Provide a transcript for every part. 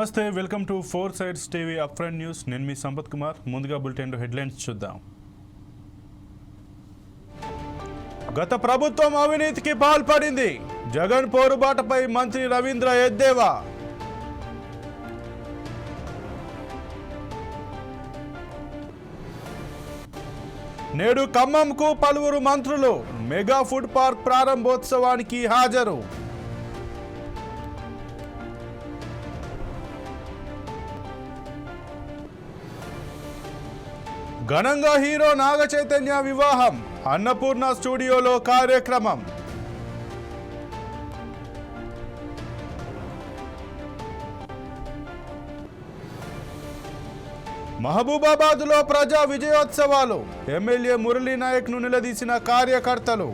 నమస్తే welcome to four sides TV up front news. నేను మీ సంపత్ కుమార్. ముందుగా బులెటిన్ హెడ్లైన్స్ చూద్దాం. గత ప్రభుత్వం అవినీతికి పాల్పడింది. జగన్ పోరుబాటపై మంత్రి రవీంద్ర ఎద్దేవా. నేడు ఖమ్మంకు పలువురు మంత్రులు మెగా ఫుడ్ పార్క్ ప్రారంభోత్సవానికి హాజరు. ఘనంగా హీరో నాగ చైతన్య వివాహం అన్నపూర్ణ స్టూడియోలో కార్యక్రమం. మహబూబాబాద్లో ప్రజా విజయోత్సవాలు ఎమ్మెల్యే మురళీనాయక్ను నిలదీసిన కార్యకర్తలు.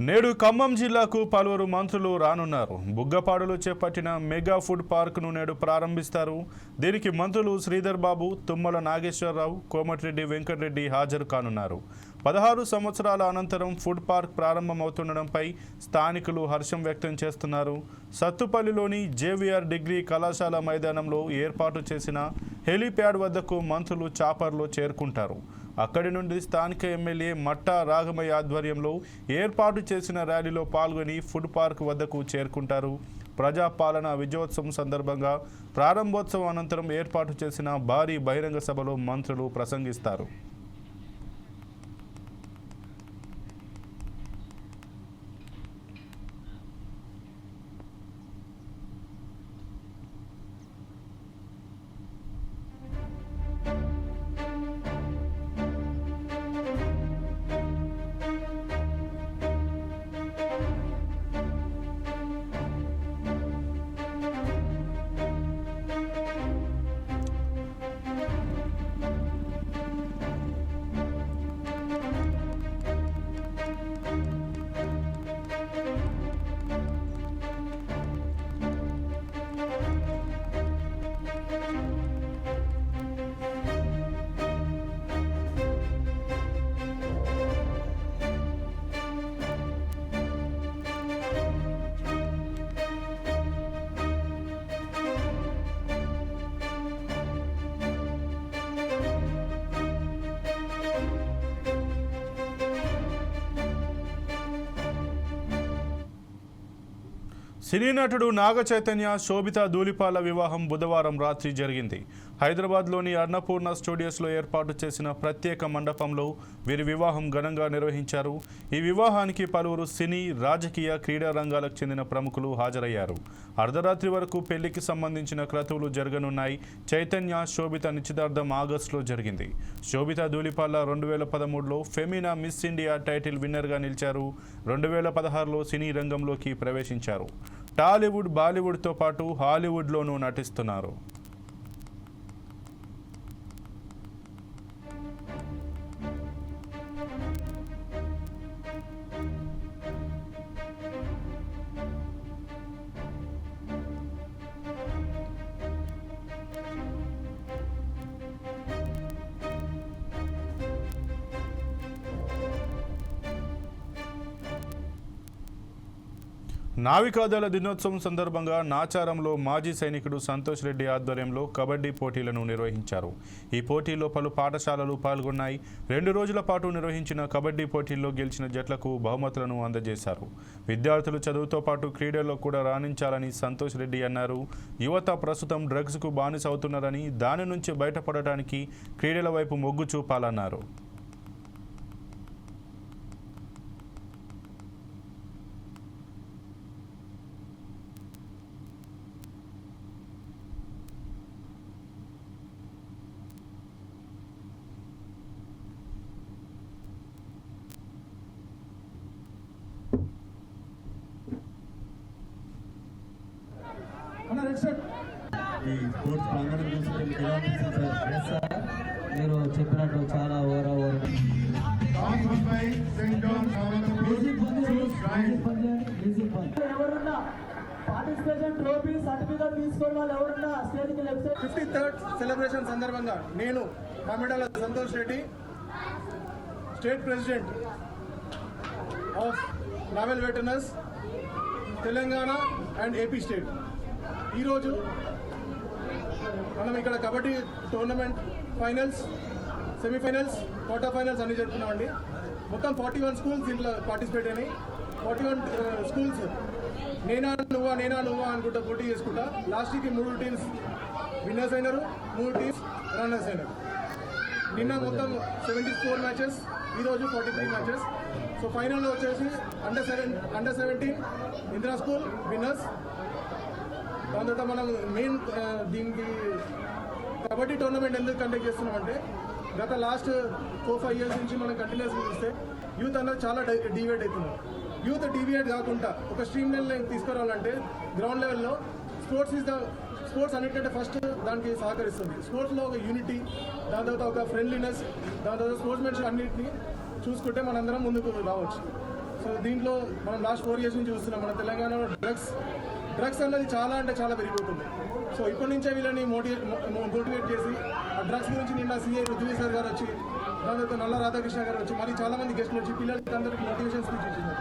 నేడు ఖమ్మం జిల్లాకు పలువురు మంత్రులు రానున్నారు. బుగ్గపాడులో చేపట్టిన మెగా ఫుడ్ పార్క్ను నేడు ప్రారంభిస్తారు. దీనికి మంత్రులు శ్రీధర్ బాబు తుమ్మల నాగేశ్వరరావు కోమటిరెడ్డి వెంకటరెడ్డి హాజరు కానున్నారు. పదహారు సంవత్సరాల అనంతరం ఫుడ్ పార్క్ ప్రారంభమవుతుండడంపై స్థానికులు హర్షం వ్యక్తం చేస్తున్నారు. సత్తుపల్లిలోని జేవిఆర్ డిగ్రీ కళాశాల మైదానంలో ఏర్పాటు చేసిన హెలీప్యాడ్ వద్దకు మంత్రులు చాపర్లో చేరుకుంటారు. అక్కడి నుండి స్థానిక ఎమ్మెల్యే మట్టా రాఘమయ్య ఆధ్వర్యంలో ఏర్పాటు చేసిన ర్యాలీలో పాల్గొని ఫుడ్ పార్క్ వద్దకు చేరుకుంటారు. ప్రజాపాలన విజయోత్సవం సందర్భంగా ప్రారంభోత్సవం అనంతరం ఏర్పాటు చేసిన భారీ బహిరంగ సభలో మంత్రులు ప్రసంగిస్తారు. సినీ నటుడు నాగ చైతన్య శోభిత ధూళిపాల వివాహం బుధవారం రాత్రి జరిగింది. హైదరాబాద్లోని అన్నపూర్ణ స్టూడియోస్లో ఏర్పాటు చేసిన ప్రత్యేక మండపంలో వీరి వివాహం ఘనంగా నిర్వహించారు. ఈ వివాహానికి పలువురు సినీ రాజకీయ క్రీడా రంగాలకు చెందిన ప్రముఖులు హాజరయ్యారు. అర్ధరాత్రి వరకు పెళ్ళికి సంబంధించిన క్రతువులు జరగనున్నాయి. చైతన్య శోభిత నిశ్చితార్థం ఆగస్టులో జరిగింది. శోభిత ధూళిపాల రెండు వేల పదమూడులో ఫెమినా మిస్ ఇండియా టైటిల్ విన్నర్గా నిలిచారు. రెండు వేల పదహారులో సినీ రంగంలోకి ప్రవేశించారు. టాలీవుడ్ బాలీవుడ్తో పాటు హాలీవుడ్లోనూ నటిస్తున్నారు. నావికాదళ దినోత్సవం సందర్భంగా నాచారంలో మాజీ సైనికుడు సంతోష్ రెడ్డి ఆధ్వర్యంలో కబడ్డీ పోటీలను నిర్వహించారు. ఈ పోటీల్లో పలు పాఠశాలలు పాల్గొన్నాయి. రెండు రోజుల పాటు నిర్వహించిన కబడ్డీ పోటీల్లో గెలిచిన జట్లకు బహుమతులను అందజేశారు. విద్యార్థులు చదువుతో పాటు క్రీడల్లో కూడా రాణించాలని సంతోష్ రెడ్డి అన్నారు. యువత ప్రస్తుతం డ్రగ్స్కు బానిస అవుతున్నారని దాని నుంచి బయటపడటానికి క్రీడల వైపు మొగ్గు చూపాలన్నారు. వాళ్ళు లెఫ్ట్ ఫిఫ్టీ థర్డ్ సెలబ్రేషన్ సందర్భంగా నేను Mamidala Santosh Reddy state president of naval veterans Telangana and AP state. ఈరోజు మనం ఇక్కడ kabaddi tournament finals semifinals quarter finals అన్ని జరుపుకున్నామండి. మొత్తం ఫార్టీ వన్ స్కూల్స్ దీంట్లో పార్టిసిపేట్ అయినాయి. ఫార్టీ వన్ స్కూల్స్ నేనా నువ్వా నేనా నువ్వా అనుకుంటా పోటీ చేసుకుంటా. లాస్ట్కి మూడు టీమ్స్ విన్నర్స్ అయినారు. మూడు టీమ్స్ రన్నర్స్ అయినారు. నిన్న మొత్తం సెవెంటీ ఫోర్ మ్యాచెస్ ఈరోజు forty three matches so final వచ్చేసి under seven under seventeen Indira school winners దాని తర్వాత మనం మెయిన్ దీనికి కబడ్డీ టోర్నమెంట్ ఎందుకు కండక్ట్ చేస్తున్నామంటే గత లాస్ట్ ఫోర్ ఫైవ్ ఇయర్స్ నుంచి మనం కంటిన్యూస్ చూస్తే యూత్ అన్నది చాలా డివైడ్ అవుతున్నారు. యూత్ డివియేట్ కాకుండా ఒక స్ట్రీమ్ లైన్ తీసుకురావాలంటే గ్రౌండ్ లెవెల్లో స్పోర్ట్స్ ఇస్ ద స్పోర్ట్స్ అన్నిటికంటే ఫస్ట్ దానికి సహకరిస్తుంది. స్పోర్ట్స్లో ఒక యూనిటీ దాని తర్వాత ఒక ఫ్రెండ్లీనెస్ దాని తర్వాత స్పోర్ట్స్ మెన్షిప్ అన్నింటినీ చూసుకుంటే మనందరం ముందుకు రావచ్చు. సో దీంట్లో మనం లాస్ట్ ఫోర్ ఇయర్స్ నుంచి చూస్తున్నాం. మన తెలంగాణలో డ్రగ్స్ డ్రగ్స్ అనేది చాలా అంటే చాలా పెరిగిపోతుంది. సో ఇప్పటి నుంచే వీళ్ళని మోటివేట్ మోటివేట్ చేసి ఆ డ్రగ్స్ గురించి నిన్న సీఏ రుద్వీ సార్ గారు వచ్చి దాని తర్వాత నల్ల రాధాకృష్ణ గారు వచ్చి మరి చాలా మంది గెస్టులు వచ్చి పిల్లలకి అందరికీ మోటివేషన్ స్పీచ్ ఇచ్చింది.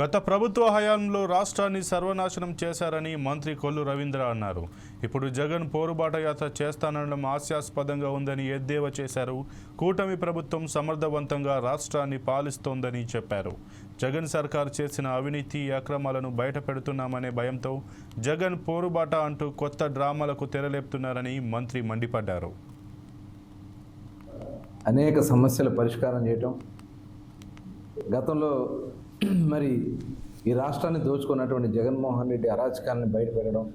గత ప్రభుత్వ హయాంలో రాష్ట్రాన్ని సర్వనాశనం చేశారని మంత్రి కొల్లు రవీంద్ర అన్నారు. ఇప్పుడు జగన్ పోరుబాట యాత్ర చేస్తానడం హాస్యాస్పదంగా ఉందని ఎద్దేవా చేశారు. కూటమి ప్రభుత్వం సమర్థవంతంగా రాష్ట్రాన్ని పాలిస్తోందని చెప్పారు. జగన్ సర్కార్ చేసిన అవినీతి అక్రమాలను బయటపెడుతున్నామనే భయంతో జగన్ పోరుబాట అంటూ కొత్త డ్రామాలకు తెరలేపుతున్నారని మంత్రి మండిపడ్డారు. అనేక సమస్యల పరిష్కారం చేయటం గతంలో మరి ఈ రాష్ట్రాన్ని దోచుకున్నటువంటి జగన్మోహన్ రెడ్డి అరాచకాన్ని బయటపెట్టడం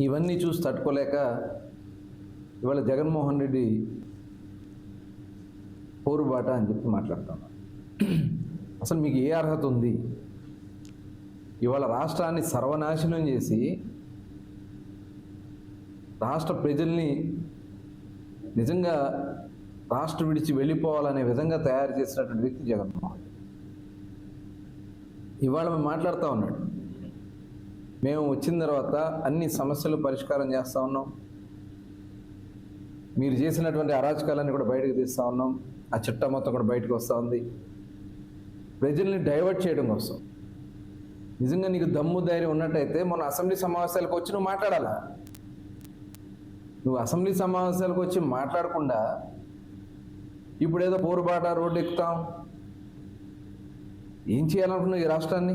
ఇవన్నీ చూసి తట్టుకోలేక ఇవాళ జగన్మోహన్ రెడ్డి పోరుబాట అని చెప్పి మాట్లాడుతున్నాను అసలు మీకు ఏ అర్హత ఉంది? ఇవాళ రాష్ట్రాన్ని సర్వనాశనం చేసి రాష్ట్ర ప్రజల్ని నిజంగా రాష్ట్రం విడిచి వెళ్ళిపోవాలనే విధంగా తయారు చేసినటువంటి వ్యక్తి జగన్మోహన్. ఇవాళ మేము మాట్లాడుతూ ఉన్నాడు మేము వచ్చిన తర్వాత అన్ని సమస్యలు పరిష్కారం చేస్తూ ఉన్నాం. మీరు చేసినటువంటి అరాచకాలన్నీ కూడా బయటకు తీస్తూ ఉన్నాం. ఆ చిట్టా మొత్తం కూడా బయటకు వస్తూ ఉంది. ప్రజల్ని డైవర్ట్ చేయడం కోసం. నిజంగా నీకు దమ్ము ధైర్యం ఉన్నట్టయితే మన అసెంబ్లీ సమావేశాలకు వచ్చి నువ్వు మాట్లాడాలా? నువ్వు అసెంబ్లీ సమావేశాలకు వచ్చి మాట్లాడకుండా ఇప్పుడు ఏదో పోరుబాట రోడ్డు ఎక్కుతాం ఏం చేయాలనుకున్నావు ఈ రాష్ట్రాన్ని?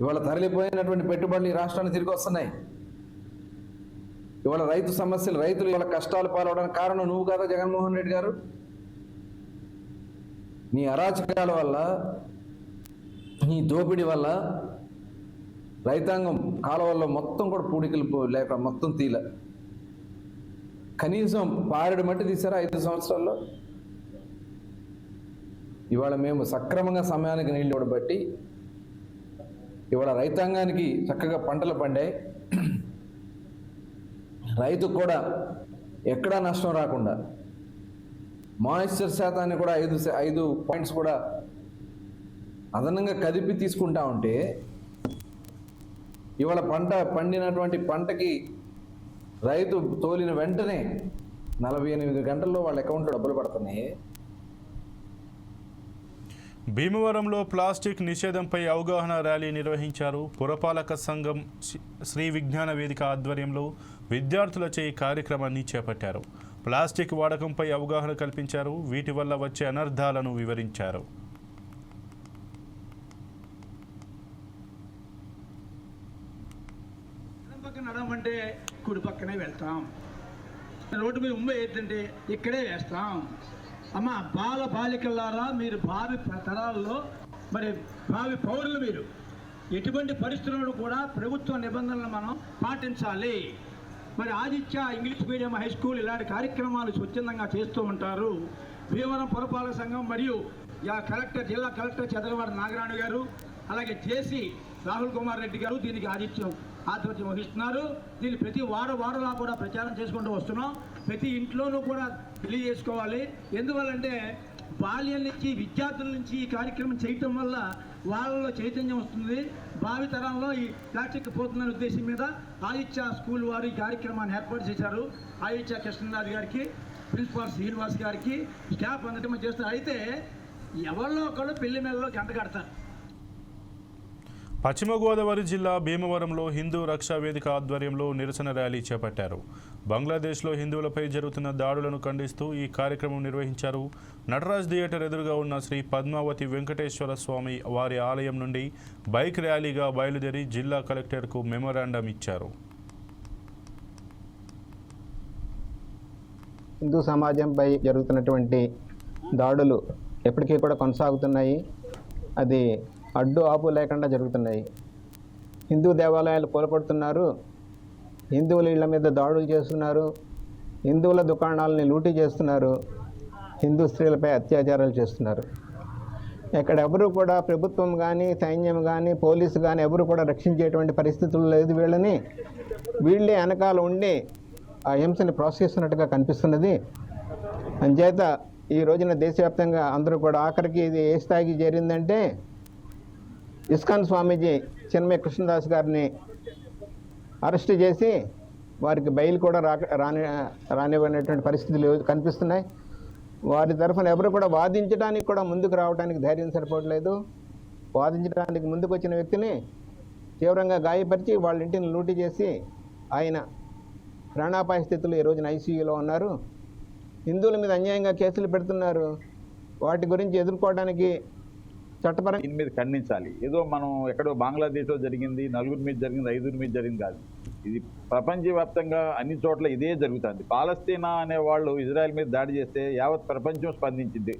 ఇవాళ తరలిపోయినటువంటి పెట్టుబడులు ఈ రాష్ట్రాన్ని తిరిగి వస్తున్నాయి. ఇవాళ రైతు సమస్యలు రైతులు ఇవాళ కష్టాలు పాలవడానికి కారణం నువ్వు కదా జగన్మోహన్ రెడ్డి గారు? నీ అరాచకాల వల్ల నీ దోపిడీ వల్ల రైతాంగం కాలువల్లో మొత్తం కూడా పూడికలు పో- లేక మొత్తం తీల. కనీసం పారెడు మట్టి తీసారా ఐదు సంవత్సరాల్లో? ఇవాళ మేము సక్రమంగా సమయానికి నీళ్ళు ఇవ్వబట్టి ఇవాళ రైతాంగానికి చక్కగా పంటలు పండాయి. రైతుకు కూడా ఎక్కడా నష్టం రాకుండా మాయిశ్చర్ శాతాన్ని కూడా ఐదు ఐదు పాయింట్స్ కూడా అదనంగా కదిపి తీసుకుంటా ఉంటే ఇవాళ పంట పండినటువంటి పంటకి రైతు తోలిన వెంటనే నలభై ఎనిమిది గంటల్లో వాళ్ళ అకౌంట్లో డబ్బులు పడుతున్నాయి. భీమవరంలో ప్లాస్టిక్ నిషేధంపై అవగాహన ర్యాలీ నిర్వహించారు పురపాలక సంఘం శ్రీ- విజ్ఞాన వేదిక ఆధ్వర్యంలో విద్యార్థులచే ఈ కార్యక్రమాన్ని చేపట్టారు. ప్లాస్టిక్ వాడకంపై అవగాహన కల్పించారు. వీటి వల్ల వచ్చే అనర్థాలను వివరించారు. నడవమంటే కుడి పక్కనే వెళ్తాం. రోడ్డు మీద ముంబై ఏంటంటే ఇక్కడే వేస్తాం. అమ్మ బాల బాలికలారా మీరు భావి తరాల్లో మరి భావి పౌరులు మీరు. ఎటువంటి పరిస్థితులను కూడా ప్రభుత్వ నిబంధనలు మనం పాటించాలి. మరి Aditya English medium high school ఇలాంటి కార్యక్రమాలు స్వచ్ఛందంగా చేస్తూ ఉంటారు. భీమవరం పురపాలక సంఘం మరియు యా కలెక్టర్ జిల్లా కలెక్టర్ చంద్రవాడ నాగరాణు గారు అలాగే చేసి రాహుల్ కుమార్ రెడ్డి గారు దీనికి ఆదిత్యం ఆధిపత్యం వహిస్తున్నారు దీన్ని ప్రతి వార వారంలా కూడా ప్రచారం చేసుకుంటూ వస్తున్నాం. ప్రతి ఇంట్లోనూ కూడా తెలియజేసుకోవాలి. ఎందువల్లంటే బాల్యం నుంచి విద్యార్థుల నుంచి ఈ కార్యక్రమం చేయటం వల్ల వాళ్ళలో చైతన్యం వస్తుంది. భావి తరంలో ఈ ప్లాస్టిక్ పోతుందనే ఉద్దేశం మీద ఆదిత్య స్కూల్ వారు ఈ కార్యక్రమాన్ని ఏర్పాటు చేశారు. ఆదిత్య కృష్ణరాజు గారికి ప్రిన్సిపాల్ శ్రీనివాస్ గారికి స్టాఫ్ అందటం చేస్తారు. అయితే ఎవరిలో ఒకళ్ళు పెళ్ళి మెల్లలో గంట కడతారు. పశ్చిమ గోదావరి జిల్లా భీమవరంలో హిందూ రక్షా వేదిక ఆధ్వర్యంలో నిరసన ర్యాలీ చేపట్టారు. బంగ్లాదేశ్లో హిందువులపై జరుగుతున్న దాడులను ఖండిస్తూ ఈ కార్యక్రమం నిర్వహించారు. నటరాజ్ థియేటర్ ఎదురుగా ఉన్న శ్రీ పద్మావతి వెంకటేశ్వర స్వామి వారి ఆలయం నుండి బైక్ ర్యాలీగా బయలుదేరి జిల్లా కలెక్టర్కు మెమోరాండం ఇచ్చారు. హిందూ సమాజంపై జరుగుతున్నటువంటి దాడులు ఎప్పటికీ కూడా కొనసాగుతున్నాయి. అది అడ్డు ఆపు లేకుండా జరుగుతున్నాయి. హిందూ దేవాలయాలు కోల్పడుతున్నారు హిందువుల ఇళ్ళ మీద దాడులు చేస్తున్నారు. హిందువుల దుకాణాలని లూటీ చేస్తున్నారు. హిందూ స్త్రీలపై అత్యాచారాలు చేస్తున్నారు. ఇక్కడ ఎవరు కూడా ప్రభుత్వం కానీ సైన్యం కానీ పోలీసు కానీ ఎవరు కూడా రక్షించేటువంటి పరిస్థితులు లేదు వీళ్ళని. వీళ్ళే వెనకాల ఉండి ఆ హింసని ప్రోత్సహిస్తున్నట్టుగా కనిపిస్తున్నది. అంచేత ఈ రోజున దేశవ్యాప్తంగా అందరూ కూడా ఆఖరికి ఇది ఏ స్థాయికి చేరిందంటే ఇస్కాన్ స్వామీజీ చిన్మయ కృష్ణదాస్ గారిని అరెస్ట్ చేసి వారికి బెయిల్ కూడా రాక రాని రానివ్వనేటువంటి పరిస్థితులు కనిపిస్తున్నాయి. వారి తరఫున ఎవరు కూడా వాదించడానికి కూడా ముందుకు రావడానికి ధైర్యం సరిపోవట్లేదు. వాదించడానికి ముందుకు వచ్చిన వ్యక్తిని తీవ్రంగా గాయపరిచి వాళ్ళ ఇంటిని లూటీ చేసి ఆయన ప్రాణాపాయ స్థితిలో ఈ రోజున ఐసీయూలో ఉన్నారు. హిందువుల మీద అన్యాయంగా కేసులు పెడుతున్నారు. వాటి గురించి ఎదుర్కోవడానికి చట్టపరం దీని మీద ఖండించాలి. ఏదో మనం ఎక్కడో బంగ్లాదేశ్లో జరిగింది నలుగురి మీద జరిగింది ఐదుగురి మీద జరిగింది కాదు. ఇది ప్రపంచవ్యాప్తంగా అన్ని చోట్ల ఇదే జరుగుతుంది. పాలస్తీనా అనే వాళ్ళు ఇజ్రాయెల్ మీద దాడి చేస్తే యావత్ ప్రపంచం స్పందించింది.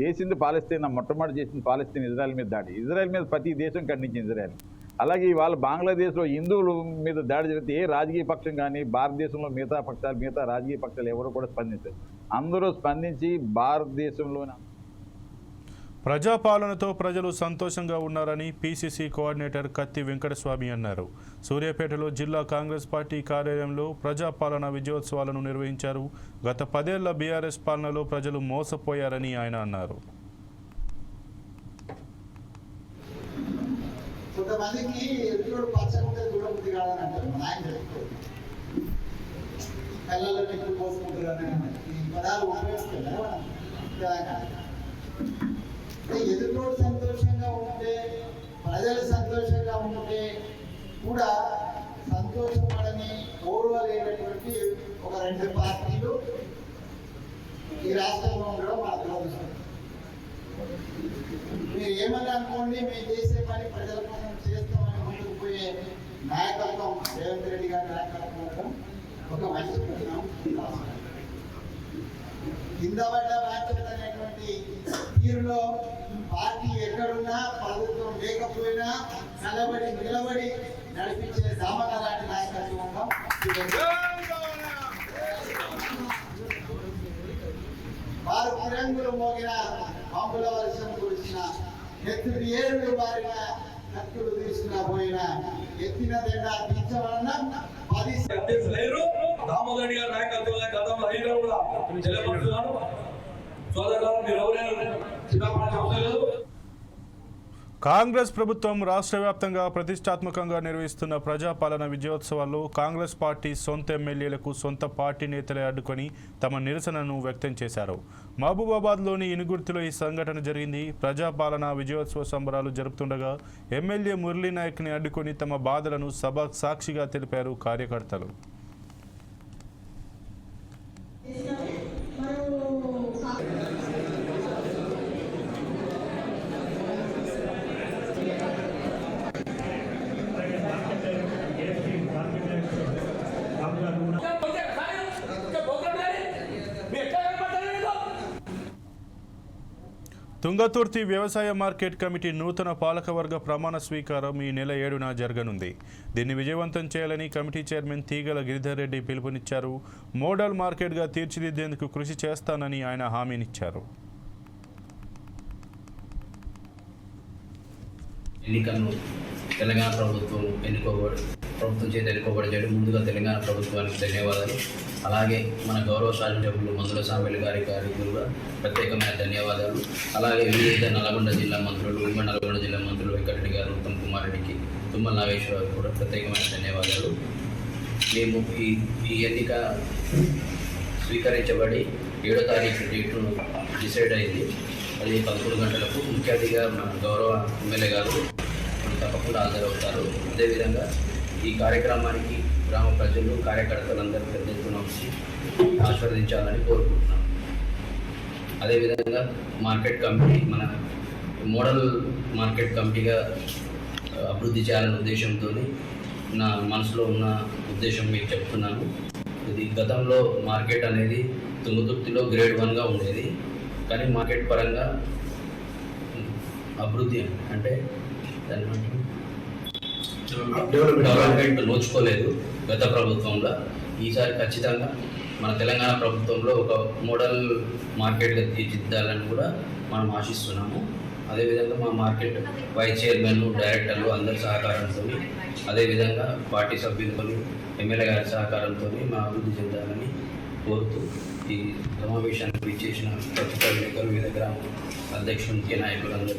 చేసింది పాలస్తీనా మొట్టమొదటి చేసింది పాలస్తీన్ ఇజ్రాయెల్ మీద దాడి. ఇజ్రాయెల్ మీద ప్రతి దేశం ఖండించింది ఇజ్రాయెల్. అలాగే ఇవాళ బంగ్లాదేశ్లో హిందువుల మీద దాడి జరిగితే ఏ రాజకీయ పక్షం కానీ భారతదేశంలో మిగతా పక్షాలు మిగతా రాజకీయ పక్షాలు ఎవరు కూడా స్పందించారు. అందరూ స్పందించి భారతదేశంలోని ప్రజాపాలనతో ప్రజలు సంతోషంగా ఉన్నారని పీసీసీ కోఆర్డినేటర్ కత్తి వెంకటస్వామి అన్నారు. సూర్యాపేటలో జిల్లా కాంగ్రెస్ పార్టీ కార్యాలయంలో ప్రజాపాలన విజయోత్సవాలను నిర్వహించారు. గత పదేళ్ళ బీఆర్ఎస్ పాలనలో ప్రజలు మోసపోయారని ఆయన అన్నారు. కొంతమందికి ఎదుటోడు సంతోషంగా ఉంటే ప్రజలు సంతోషంగా ఉంటే కూడా సంతోషపడని ఓర్వలేనటువంటి ఒక రెండు పార్టీలు ఈ రాష్ట్రంలో ఉండడం మన దురదృష్టం మీరు ఏమని అనుకోండి మేము చేసే పని ప్రజల కోసం చేస్తామని ముందుకు పోయే నాయకత్వం రేవంత్ రెడ్డి గారి నాయకత్వం ఒక మంచి ప్రశ్న కింద పడ్డ బాధ్యత తీరులో పార్టీ ఎక్కడున్నా ప్రభుత్వం లేకపోయినా నిలబడి నిలబడి నడిపించే దామక లాంటి నాయకత్వంగా వారు తిరంగులు మోగిన పంపుల వర్షం కురిసిన ఎత్తుడు ఏడులు వారిన కత్తులు తీసుకున్న పోయిన ఎత్తిన దండ తీర్చవలన పది లేరు. దామోదర్ గారి నాయకత్వంలో గతంలో అయినా కూడా తెలియపరుస్తున్నాను సోదరులారా మీరు ఎవరైనా కాంగ్రెస్ ప్రభుత్వం రాష్ట్ర వ్యాప్తంగా ప్రతిష్టాత్మకంగా నిర్వహిస్తున్న ప్రజాపాలన విజయోత్సవాల్లో కాంగ్రెస్ పార్టీ సొంత ఎమ్మెల్యేలకు సొంత పార్టీ నేతలే అడ్డుకొని తమ నిరసనను వ్యక్తం చేశారు. మహబూబాబాద్లోని ఇనుగుర్తిలో ఈ సంఘటన జరిగింది. ప్రజాపాలన విజయోత్సవ సంబరాలు జరుపుతుండగా ఎమ్మెల్యే మురళీ నాయక్ని అడ్డుకొని తమ బాధలను సభ సాక్షిగా తెలిపారు కార్యకర్తలు. తుంగతుర్తి వ్యవసాయ మార్కెట్ కమిటీ నూతన పాలకవర్గ ప్రమాణ స్వీకారం ఈ నెల ఏడున జరగనుంది. దీన్ని విజయవంతం చేయాలని కమిటీ చైర్మన్ తీగల గిరిధర్ రెడ్డి పిలుపునిచ్చారు. మోడల్ మార్కెట్గా తీర్చిదిద్దేందుకు కృషి చేస్తానని ఆయన హామీనిచ్చారు. ఎన్నికలను తెలంగాణ ప్రభుత్వం ఎన్నుకోబడి ప్రభుత్వం చేత ఎన్నుకోబడి చేయడం ముందుగా తెలంగాణ ప్రభుత్వానికి ధన్యవాదాలు. అలాగే మన గౌరవ శాసనసభ్యులు మందుల సాంబెల్లి గారి గారికి కూడా ప్రత్యేకమైన ధన్యవాదాలు. అలాగే వివిధ నల్గొండ జిల్లా మంత్రులు ఉమ్మడి నల్గొండ జిల్లా మంత్రులు వెంకటరెడ్డి గారు ఉత్తమ్ కుమార్ రెడ్డికి తుమ్మల నాగేశ్వరరావు కూడా ప్రత్యేకమైన ధన్యవాదాలు. మేము ఈ ఈ ఎన్నిక స్వీకరించబడి ఏడో తారీఖు డేట్ను డిసైడ్ అయింది. అది పదకొండు గంటలకు ముఖ్య అతిథిగా మన గౌరవ ఎమ్మెల్యే గారు తప్పకుండా హాజరవుతారు. అదేవిధంగా ఈ కార్యక్రమానికి గ్రామ ప్రజలు కార్యకర్తలందరూ పెద్ద ఎత్తున వచ్చి ఆస్వాదించాలని కోరుకుంటున్నాం. అదేవిధంగా మార్కెట్ కమిటీ మన మోడల్ మార్కెట్ కమిటీగా అభివృద్ధి చేయాలనే ఉద్దేశంతో నా మనసులో ఉన్న ఉద్దేశం మీకు చెప్తున్నాను. ఇది గతంలో మార్కెట్ అనేది తుంగతుర్తిలో గ్రేడ్ వన్గా ఉండేది. కానీ మార్కెట్ పరంగా అభివృద్ధి అంటే దాని డెవలప్మెంట్ నోచుకోలేదు గత ప్రభుత్వంలో. ఈసారి ఖచ్చితంగా మన తెలంగాణ ప్రభుత్వంలో ఒక మోడల్ మార్కెట్గా తీర్చిదిద్దాలని కూడా మనం ఆశిస్తున్నాము. అదేవిధంగా మా మార్కెట్ వైస్ చైర్మన్ డైరెక్టర్లు అందరి సహకారంతో అదేవిధంగా పార్టీ సభ్యులతో ఎమ్మెల్యే గారి సహకారంతో మా అభివృద్ధి చెందాలని కోరుతూ ఈ సమావేశానికి ఇచ్చేసిన ప్రభుత్వ విలేకరులు వివిధ గ్రామ అధ్యక్షులు ముఖ్య నాయకులందరూ